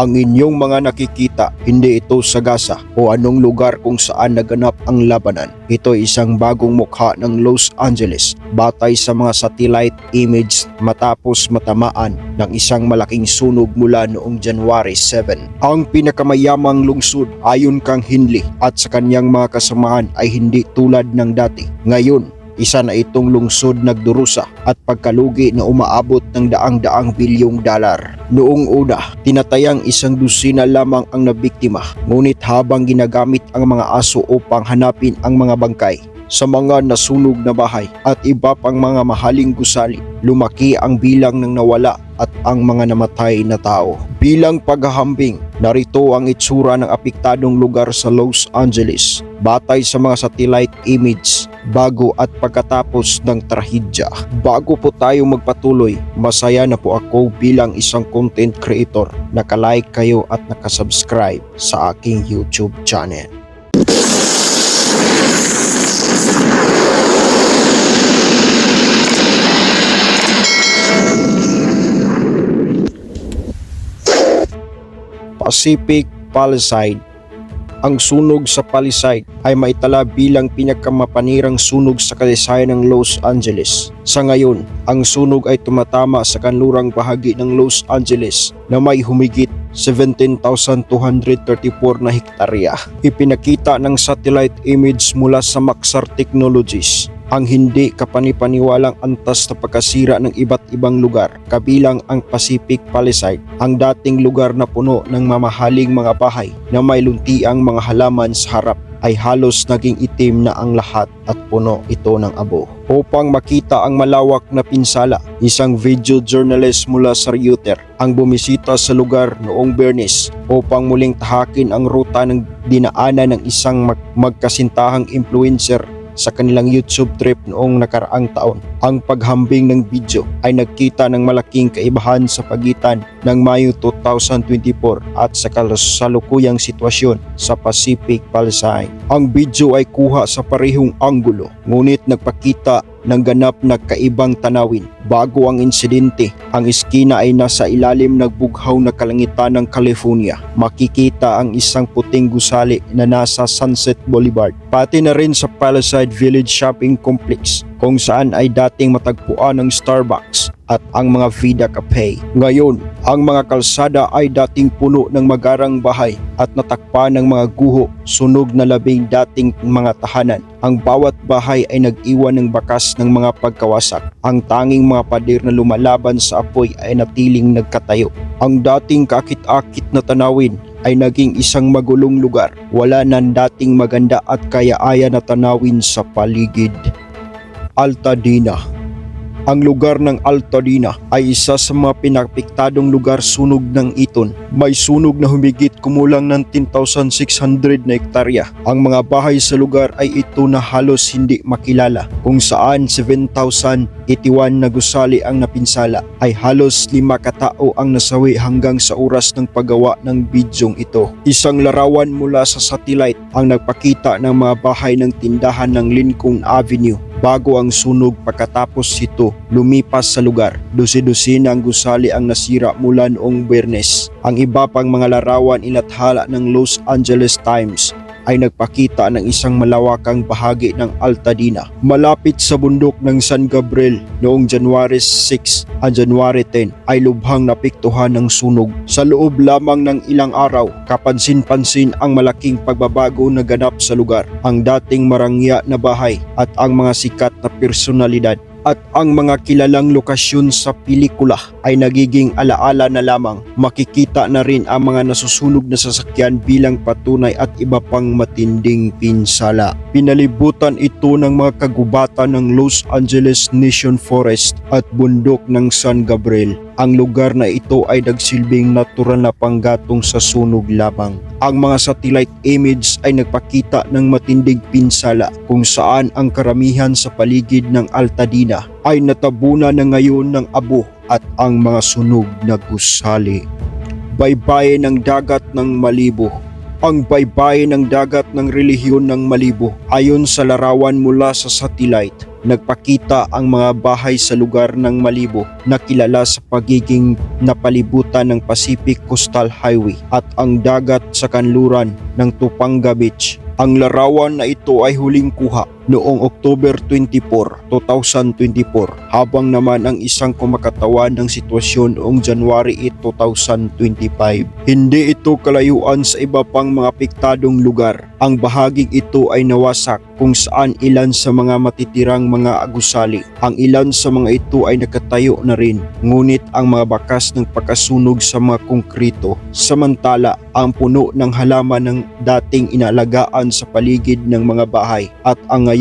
Ang inyong mga nakikita, hindi ito sa Gaza o anong lugar kung saan naganap ang labanan. Ito ay isang bagong mukha ng Los Angeles batay sa mga satellite image matapos matamaan ng isang malaking sunog mula noong January 7. Ang pinakamayamang lungsod ayon kang Hinley at sa kanyang mga kasamahan ay hindi tulad ng dati. Ngayon, isa na itong lungsod nagdurusa at pagkalugi na umaabot ng daang-daang bilyong dalar. Noong una, tinatayang isang dusina lamang ang nabiktima, ngunit habang ginagamit ang mga aso upang hanapin ang mga bangkay, sa mga nasunog na bahay at iba pang mga mahaling gusali, lumaki ang bilang ng nawala at ang mga namatay na tao. Bilang paghahambing, narito ang itsura ng apektadong lugar sa Los Angeles batay sa mga satellite image bago at pagkatapos ng trahedya. Bago po tayo magpatuloy, masaya na po ako bilang isang content creator. Nakalike kayo at nakasubscribe sa aking YouTube channel. Pacific Palisade ang sunog sa Palisade ay maitala bilang pinakamapanirang sunog sa kasaysayan ng Los Angeles. Sa ngayon, ang sunog ay tumatama sa kanlurang bahagi ng Los Angeles na may humigit 17,234 na hektarya. Ipinakita ng satellite image mula sa Maxar Technologies ang hindi kapanipaniwalang antas na pagkasira ng iba't ibang lugar kabilang ang Pacific Palisade, ang dating lugar na puno ng mamahaling mga bahay na may luntiang mga halaman sa harap ay halos naging itim na ang lahat at puno ito ng abo. Upang makita ang malawak na pinsala, isang video journalist mula sa Reuter ang bumisita sa lugar noong Bernis upang muling tahakin ang ruta ng dinaanan ng isang mag- magkasintahang influencer sa kanilang YouTube trip noong nakaraang taon. Ang paghambing ng video ay nagkita ng malaking kaibahan sa pagitan ng Mayo 2024 at sa kasalukuyang sitwasyon sa Pacific Palisade. Ang video ay kuha sa parehong anggulo ngunit nagpakita ng ganap na kaibang tanawin. Bago ang insidente, ang eskina ay nasa ilalim ng bughaw na kalangitan ng California. Makikita ang isang puting gusali na nasa Sunset Boulevard. Pati na rin sa Palisade Village Shopping Complex kung saan ay dating matagpuan ng Starbucks at ang mga Vida Cafe. Ngayon, ang mga kalsada ay dating puno ng magarang bahay at natakpan ng mga guho, sunog na labing dating mga tahanan. Ang bawat bahay ay nag-iwan ng bakas ng mga pagkawasak. Ang tanging mga pader na lumalaban sa apoy ay natiling nagkatayo. Ang dating kakit-akit na tanawin ay naging isang magulong lugar. Wala nang dating maganda at kaya-aya na tanawin sa paligid. Altadena ang lugar ng Altadena ay isa sa mga pinapiktadong lugar sunog ng Iton. May sunog na humigit kumulang ng 10,600 na hektarya. Ang mga bahay sa lugar ay ito na halos hindi makilala kung saan 7,081 na gusali ang napinsala ay halos lima katao ang nasawi hanggang sa oras ng paggawa ng bidyong ito. Isang larawan mula sa satellite ang nagpakita ng mga bahay ng tindahan ng Lincoln Avenue bago ang sunog pagkatapos ito lumipas sa lugar. Dusi-dusina ang gusali ang nasira mula noong Bernes. Ang iba pang mga larawan inathala ng Los Angeles Times ay nagpakita ng isang malawakang bahagi ng Altadena malapit sa bundok ng San Gabriel noong January 6 at January 10 ay lubhang napiktuhan ng sunog. Sa loob lamang ng ilang araw, kapansin-pansin ang malaking pagbabago na ganap sa lugar. Ang dating marangya na bahay at ang mga sikat na personalidad at ang mga kilalang lokasyon sa pelikula ay nagiging alaala na lamang. Makikita na rin ang mga nasusunog na sasakyan bilang patunay at iba pang matinding pinsala. Pinalibutan ito ng mga kagubatan ng Los Angeles Nation Forest at bundok ng San Gabriel. Ang lugar na ito ay nagsilbing natural na panggatong sa sunog lamang. Ang mga satellite image ay nagpakita ng matinding pinsala kung saan ang karamihan sa paligid ng Altadena ay natabunan na ngayon ng abo at ang mga sunog na gusali. Baybayin ng dagat ng Malibu ang baybayin ng dagat ng relihiyon ng Malibu ayon sa larawan mula sa satellite nagpakita ang mga bahay sa lugar ng Malibo na kilala sa pagiging napalibutan ng Pacific Coastal Highway at ang dagat sa kanluran ng Tupanga Beach. Ang larawan na ito ay huling kuha noong October 24, 2024 habang naman ang isang kumakatawan ng sitwasyon noong January 8, 2025. Hindi ito kalayuan sa iba pang mga apektadong lugar. Ang bahaging ito ay nawasak kung saan ilan sa mga matitirang mga agusali. Ang ilan sa mga ito ay nakatayo na rin, ngunit ang mga bakas ng pagkasunog sa mga konkrito. Samantala, ang puno ng halaman ng dating inaalagaan sa paligid ng mga bahay at ang ngayon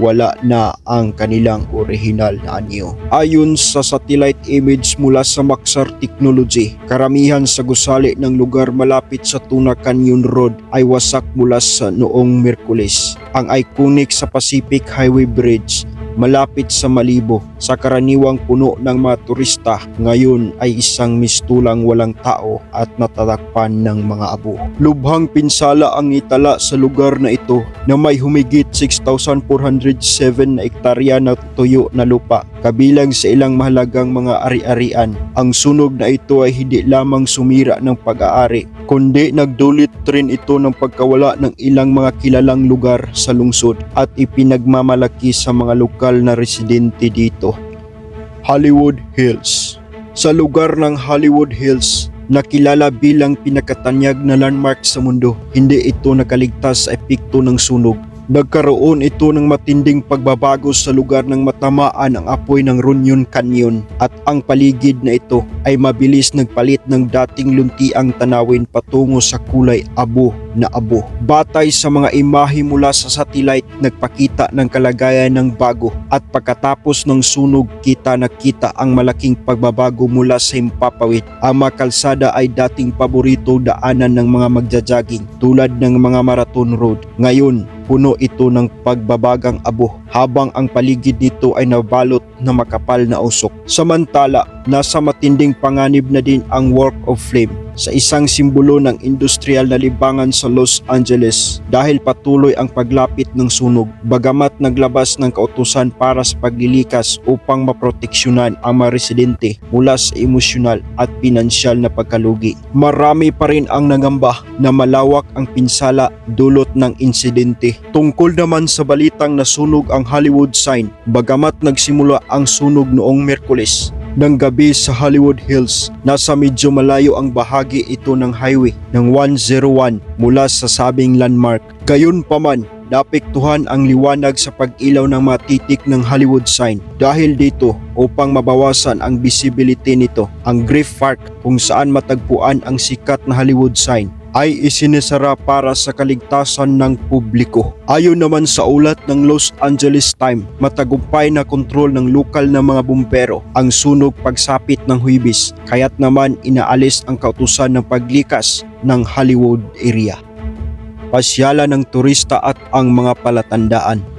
wala na ang kanilang orihinal na anyo. Ayon sa satellite image mula sa Maxar Technology, karamihan sa gusali ng lugar malapit sa Tuna Canyon Road ay wasak mula sa noong Merkulis. Ang iconic sa Pacific Highway Bridge malapit sa Malibo sa karaniwang puno ng mga turista ngayon ay isang mistulang walang tao at natatakpan ng mga abo. Lubhang pinsala ang itala sa lugar na ito na may humigit 6,407 na ektarya na tuyo na lupa kabilang sa ilang mahalagang mga ari-arian. Ang sunog na ito ay hindi lamang sumira ng pag-aari kundi nagdulit rin ito ng pagkawala ng ilang mga kilalang lugar sa lungsod at ipinagmamalaki sa mga lokal na residente dito. Hollywood Hills Sa lugar ng Hollywood Hills, nakilala bilang pinakatanyag na landmark sa mundo, hindi ito nakaligtas sa epekto ng sunog. Nagkaroon ito ng matinding pagbabago sa lugar ng matamaan ang apoy ng Runyon Canyon at ang paligid na ito ay mabilis nagpalit ng dating luntiang tanawin patungo sa kulay abo na abo. Batay sa mga imahe mula sa satellite nagpakita ng kalagayan ng bago at pagkatapos ng sunog kita nakita ang malaking pagbabago mula sa himpapawid. Ang mga kalsada ay dating paborito daanan ng mga magja-jogging tulad ng mga marathon road. Ngayon, puno ito ng pagbabagang abo habang ang paligid nito ay nabalot na makapal na usok. Samantala, nasa matinding panganib na din ang Walk of Flame sa isang simbolo ng industrial na libangan sa Los Angeles dahil patuloy ang paglapit ng sunog bagamat naglabas ng kautusan para sa paglilikas upang maproteksyonan ang mga residente mula sa emosyonal at pinansyal na pagkalugi. Marami pa rin ang nangamba na malawak ang pinsala dulot ng insidente. Tungkol naman sa balitang nasunog ang Hollywood sign bagamat nagsimula ang sunog noong Merkules ng gabi sa Hollywood Hills. Nasa medyo malayo ang bahagi ito ng highway ng 101 mula sa sabing landmark. Gayunpaman, naapektuhan ang liwanag sa pag-ilaw ng mga titik ng Hollywood sign. Dahil dito, upang mabawasan ang visibility nito, ang Griff Park kung saan matagpuan ang sikat na Hollywood sign ay isinisara para sa kaligtasan ng publiko. Ayon naman sa ulat ng Los Angeles Times, matagumpay na kontrol ng lokal na mga bumbero ang sunog pagsapit ng Huibis, kaya't naman inaalis ang kautusan ng paglikas ng Hollywood area. Pasyalan ng turista at ang mga palatandaan.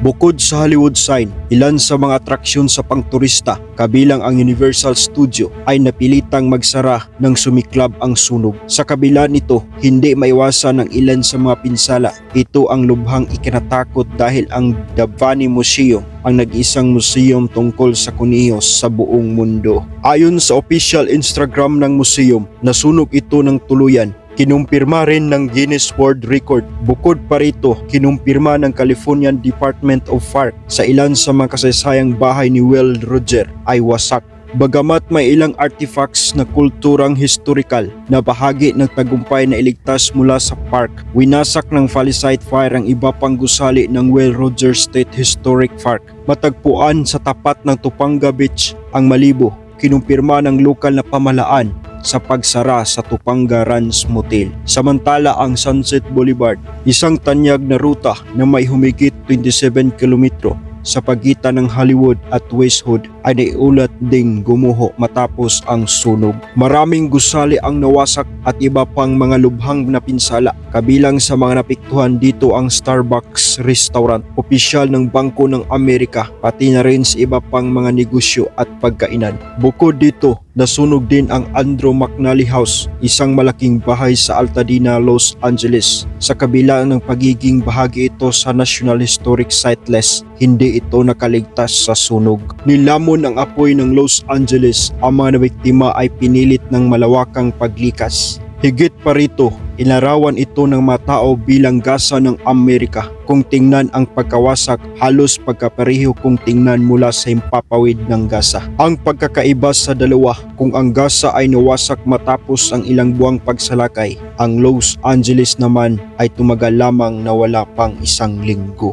Bukod sa Hollywood sign, ilan sa mga atraksyon sa pangturista kabilang ang Universal Studio ay napilitang magsara ng sumiklab ang sunog. Sa kabila nito, hindi maiwasan ng ilan sa mga pinsala. Ito ang lubhang ikinatakot dahil ang Davani Museum ang nag-isang museum tungkol sa kunihos sa buong mundo. Ayon sa official Instagram ng museum, nasunog ito ng tuluyan kinumpirma rin ng Guinness World Record. Bukod pa rito, kinumpirma ng Californian Department of Park sa ilan sa mga kasaysayang bahay ni Will Roger ay wasak. Bagamat may ilang artifacts na kulturang historical na bahagi ng tagumpay na iligtas mula sa park, winasak ng Palisade Fire ang iba pang gusali ng Will Rogers State Historic Park. Matagpuan sa tapat ng Tupanga Beach ang Malibo, kinumpirma ng lokal na pamalaan sa pagsara sa Tupanga Ranch Motel. Samantala ang Sunset Boulevard, isang tanyag na ruta na may humigit 27 kilometro sa pagitan ng Hollywood at Westwood ay naiulat ding gumuho matapos ang sunog. Maraming gusali ang nawasak at iba pang mga lubhang napinsala Kabilang sa mga napiktuhan dito ang Starbucks restaurant, opisyal ng Bangko ng Amerika, pati na rin sa iba pang mga negosyo at pagkainan. Bukod dito, nasunog din ang Andrew McNally House, isang malaking bahay sa Altadena, Los Angeles. Sa kabila ng pagiging bahagi ito sa National Historic Site list, hindi ito nakaligtas sa sunog. Nilamon ang apoy ng Los Angeles, ang mga nabiktima ay pinilit ng malawakang paglikas. Higit pa rito, inarawan ito ng mga tao bilang gasa ng Amerika. Kung tingnan ang pagkawasak, halos pagkapareho kung tingnan mula sa himpapawid ng gasa. Ang pagkakaiba sa dalawa, kung ang gasa ay nawasak matapos ang ilang buwang pagsalakay, ang Los Angeles naman ay tumagal lamang na wala pang isang linggo.